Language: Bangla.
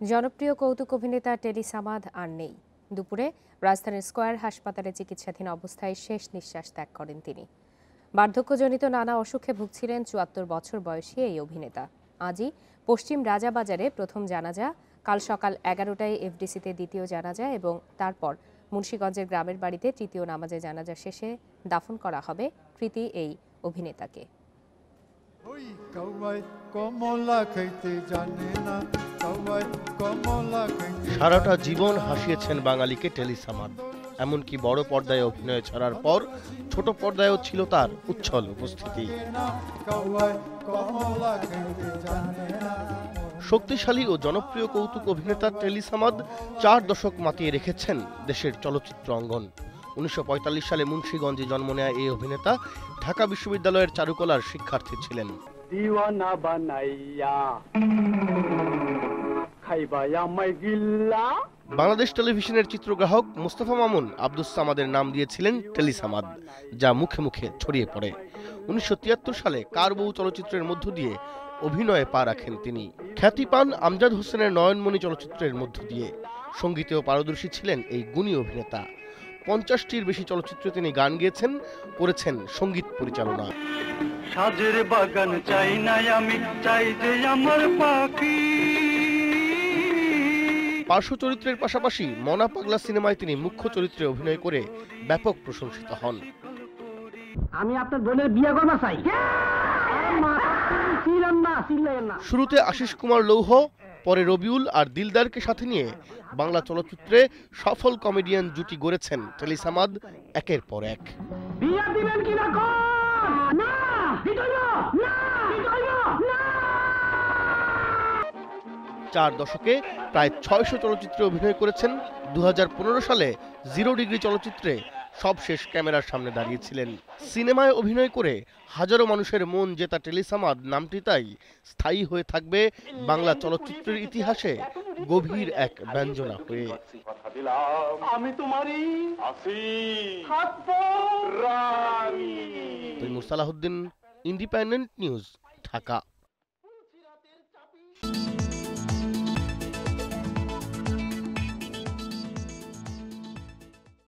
জনপ্রিয় কৌতুক অভিনেতা টেলি সামাদ আর নেই। দুপুরে রাজধানীর স্কয়ার হাসপাতালে চিকিৎসাধীন অবস্থায় শেষ নিঃশ্বাস ত্যাগ করেন তিনি। বার্ধক্যজনিত নানা অসুখে ভুগছিলেন চুয়াত্তর বছর বয়সী এই অভিনেতা। আজই পশ্চিম রাজাবাজারে প্রথম জানাজা, কাল সকাল এগারোটায় এফডিসিতে দ্বিতীয় জানাজা এবং তারপর মুন্সীগঞ্জের গ্রামের বাড়িতে তৃতীয় নামাজে জানাজা শেষে দাফন করা হবে কৃতি এই অভিনেতাকে। ওই কাওয়াই কমলা খাইতে জানে না কাওয়াই কমলা খাইতে সারাটা জীবন হাসিয়েছেন বাঙালিকে টেলিসামাদ। এমনকি বড় পর্দায় অভিনয় ছাড়ার পর ছোট পর্দায়ও ছিল তার উচ্ছল উপস্থিতি। শক্তিশালী ও জনপ্রিয় কৌতুক অভিনেতা টেলিসামাদ চার দশক মাতিয়ে রেখেছেন দেশের চলচ্চিত্র অঙ্গন। উনিশশো পঁয়তাল্লিশ সালে মুন্সীগঞ্জে জন্ম নেয়া এই অভিনেতা। ঢাকা বিশ্ববিদ্যালয়ের চারুকলার শিক্ষার্থী ছিলেন। দিওয়ানা বানাইয়া খাইবা আমায় গিল্লা বাংলাদেশ টেলিভিশনের চিত্রগ্রাহক মোস্তফা মামুন আব্দুস সামাদের নাম দিয়েছিলেন টেলিসামাদ যা মুখে মুখে ছড়িয়ে পড়ে। উনিশশো তিয়াত্তর সালে কার বউ চলচ্চিত্রের মধ্য দিয়ে অভিনয়ে পা রাখেন তিনি। খ্যাতি পান আমজাদ হোসেনের নয়নমণি চলচ্চিত্রের মধ্য দিয়ে। সঙ্গীতেও পারদর্শী ছিলেন এই গুণী অভিনেতা। পঞ্চাশটির বেশি চলচ্চিত্রে তিনি গান গেয়েছেন করেছেন সংগীত পরিচালনা। সাজের বাগান চাই নাই আমি চাই যে আমার পাখি। পার্শ্ব চরিত্রের পাশাপাশি মনা পাগলা সিনেমায় তিনি মুখ্য চরিত্রে অভিনয় করে ব্যাপক প্রশংসিত হন। আমি আপনার বোনের বিয়ে করবা চাই না ছিলেন না। শুরুতে আশিস কুমার লৌহ পরে রবিউল আর দিলদারকে সাথে নিয়ে বাংলা চলচ্চিত্রে সফল কমেডিয়ান জুটি গড়েছেন টেলিসামাদ একের পর এক। চার দশকে প্রায় ছয়শো চলচ্চিত্রে অভিনয় করেছেন। দু হাজার পনেরো সালে জিরো ডিগ্রি চলচ্চিত্রে সবশেষ ক্যামেরার সামনে দাঁড়িয়েছিলেন। সিনেমায় অভিনয় করে হাজারো মানুষের মন জেতা টেলিসামাদ নামটি তাই স্থায়ী হয়ে থাকবে বাংলা চলচ্চিত্রের ইতিহাসে গভীর এক ব্যঞ্জনা হয়ে। আমি তোমারই তৈমুর সালাহুদ্দিন ইন্ডিপেন্ডেন্ট নিউজ ঢাকা।